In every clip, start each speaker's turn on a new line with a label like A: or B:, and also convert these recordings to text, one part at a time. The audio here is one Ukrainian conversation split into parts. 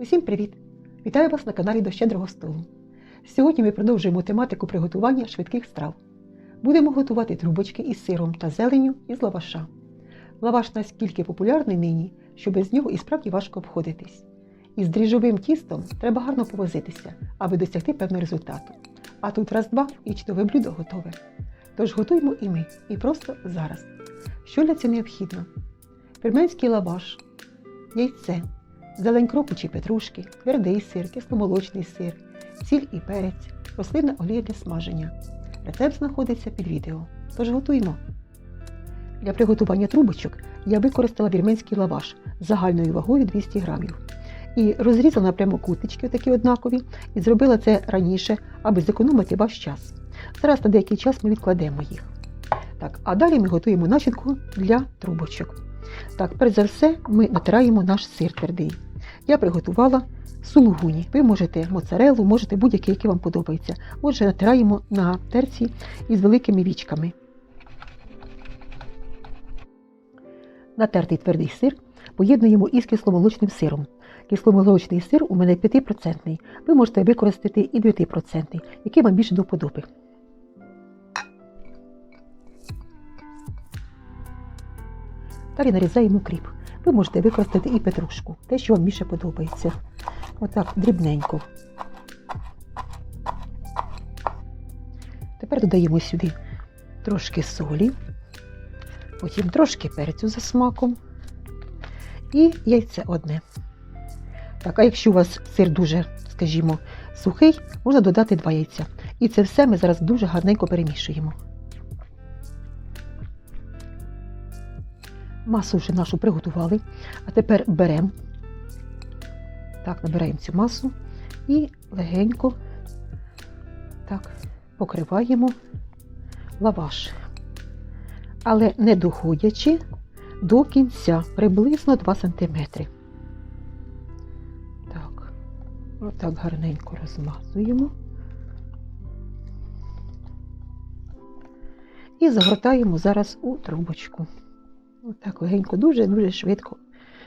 A: Усім привіт! Вітаю вас на каналі до Щедрого столу. Сьогодні ми продовжуємо тематику приготування швидких страв. Будемо готувати трубочки із сиром та зеленю із лаваша. Лаваш настільки популярний нині, що без нього і справді важко обходитись. Із дріжджовим тістом треба гарно повозитися, аби досягти певного результату. А тут раз-два і чудове блюдо готове. Тож готуємо і ми, і просто зараз. Що для цього необхідно? Вірменський лаваш, яйце, зелень кропу чи петрушки, твердий сир, кисломолочний сир, сіль і перець, рослинна олія для смаження. Рецепт знаходиться під відео. Тож готуємо. Для приготування трубочок я використала вірменський лаваш з загальною вагою 200 грамів. І розрізала прямо кутички, такі однакові, і зробила це раніше, аби зекономити ваш час. Зараз на деякий час ми відкладемо їх. Так, а далі ми готуємо начинку для трубочок. Так, перш за все, ми натираємо наш сир твердий. Я приготувала сулугуні. Ви можете моцарелу, можете будь-який, який вам подобається. Отже, натираємо на терці із великими вічками. Натертий твердий сир поєднуємо із кисломолочним сиром. Кисломолочний сир у мене 5%. Ви можете використати і 9%, який вам більше до вподоби. Далі нарізаємо кріп. Ви можете використати і петрушку, те, що вам більше подобається. Отак, дрібненько. Тепер додаємо сюди трошки солі, потім трошки перцю за смаком і яйце одне. Так, а якщо у вас сир дуже, скажімо, сухий, можна додати два яйця. І це все ми зараз дуже гарненько перемішуємо. Масу вже нашу приготували. А тепер беремо, так, набираємо цю масу і легенько так, покриваємо лаваш. Але не доходячи до кінця, приблизно 2 см. Так, отак гарненько розмазуємо. І загортаємо зараз у трубочку. Отак легенько, дуже-дуже швидко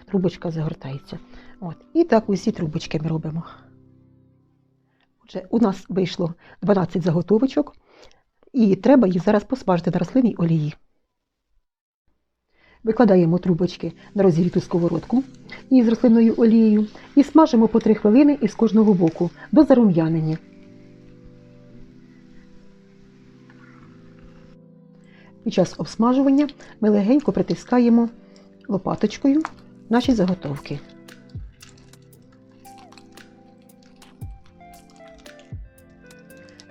A: трубочка загортається. От. І так усі трубочки ми робимо. Отже, у нас вийшло 12 заготовочок, і треба їх зараз посмажити на рослинній олії. Викладаємо трубочки на розігріту сковородку із рослинною олією і смажимо по 3 хвилини із кожного боку до зарум'янення. Під час обсмажування ми легенько притискаємо лопаточкою наші заготовки.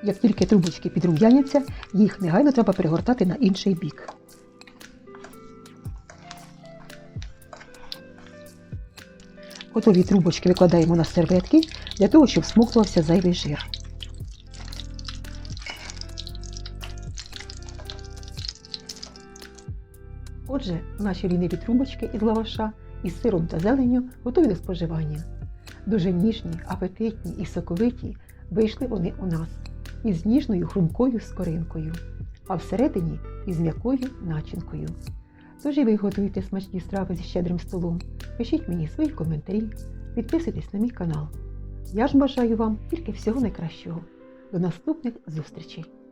A: Як тільки трубочки підрум'яняться, їх негайно треба перегортати на інший бік. Готові трубочки викладаємо на серветки для того, щоб смоктувався зайвий жир. Отже, наші ліниві трубочки із лаваша із сиром та зеленню готові до споживання. Дуже ніжні, апетитні і соковиті вийшли вони у нас із ніжною хрумкою скоринкою, а всередині із м'якою начинкою. Тож і ви готуєте смачні страви зі щедрим столом. Пишіть мені свої коментарі, підписуйтесь на мій канал. Я ж бажаю вам тільки всього найкращого. До наступних зустрічей!